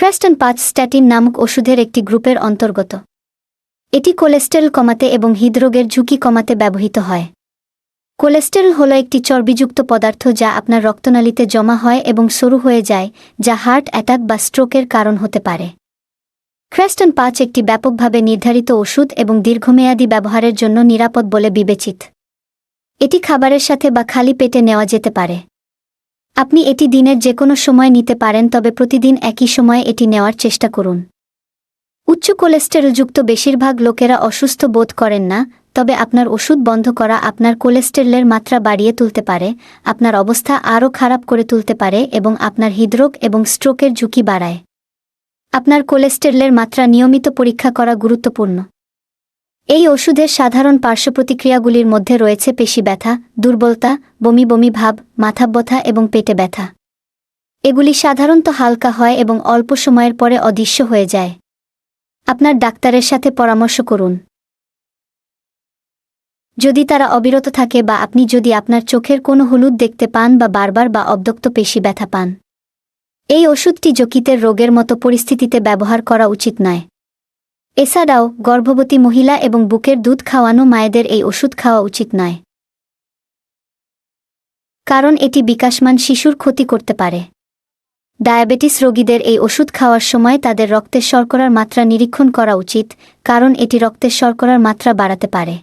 ক্রেস্টন পাঁচ স্ট্যাটিন নামক ওষুধের একটি গ্রুপের অন্তর্গত। এটি কোলেস্টেরল কমাতে এবং হৃদরোগের ঝুঁকি কমাতে ব্যবহৃত হয়। কোলেস্টেরল হল একটি চর্বিযুক্ত পদার্থ যা আপনার রক্তনালীতে জমা হয় এবং সরু হয়ে যায়, যা হার্ট অ্যাটাক বা স্ট্রোকের কারণ হতে পারে। ক্রেস্টন পাঁচ একটি ব্যাপকভাবে নির্ধারিত ওষুধ এবং দীর্ঘমেয়াদী ব্যবহারের জন্য নিরাপদ বলে বিবেচিত। এটি খাবারের সাথে বা খালি পেটে নেওয়া যেতে পারে। আপনি এটি দিনের যে কোনো সময় নিতে পারেন, তবে প্রতিদিন একই সময়ে এটি নেওয়ার চেষ্টা করুন। উচ্চ কোলেস্টেরলযুক্ত বেশিরভাগ লোকেরা অসুস্থ বোধ করেন না, তবে আপনার ওষুধ বন্ধ করা আপনার কোলেস্টেরলের মাত্রা বাড়িয়ে তুলতে পারে, আপনার অবস্থা আরও খারাপ করে তুলতে পারে এবং আপনার হৃদরোগ এবং স্ট্রোকের ঝুঁকি বাড়ায়। আপনার কোলেস্টেরলের মাত্রা নিয়মিত পরীক্ষা করা গুরুত্বপূর্ণ। এই ওষুধের সাধারণ পার্শ্বপ্রতিক্রিয়াগুলির মধ্যে রয়েছে পেশি ব্যথা, দুর্বলতা, বমি বমি ভাব, মাথা ব্যথা এবং পেটে ব্যথা। এগুলি সাধারণত হালকা হয় এবং অল্প সময়ের পরে অদৃশ্য হয়ে যায়। আপনার ডাক্তারের সাথে পরামর্শ করুন। যদি তারা অবিরত থাকে বা আপনি যদি আপনার চোখের কোনো হলুদ দেখতে পান বা বারবার বা অবদক্ত পেশি ব্যথা পান। এই ওষুধটি যকৃতের রোগের মতো পরিস্থিতিতে ব্যবহার করা উচিত নয়। এছাড়াও, গর্ভবতী মহিলা এবং বুকের দুধ খাওয়ানো মায়েদের এই ওষুধ খাওয়া উচিত নয়। কারণ এটি বিকাশমান শিশুর ক্ষতি করতে পারে। ডায়াবেটিস রোগীদের এই ওষুধ খাওয়ার সময় তাদের রক্তের শর্করার মাত্রা নিরীক্ষণ করা উচিত, কারণ এটি রক্তের শর্করার মাত্রা বাড়াতে পারে।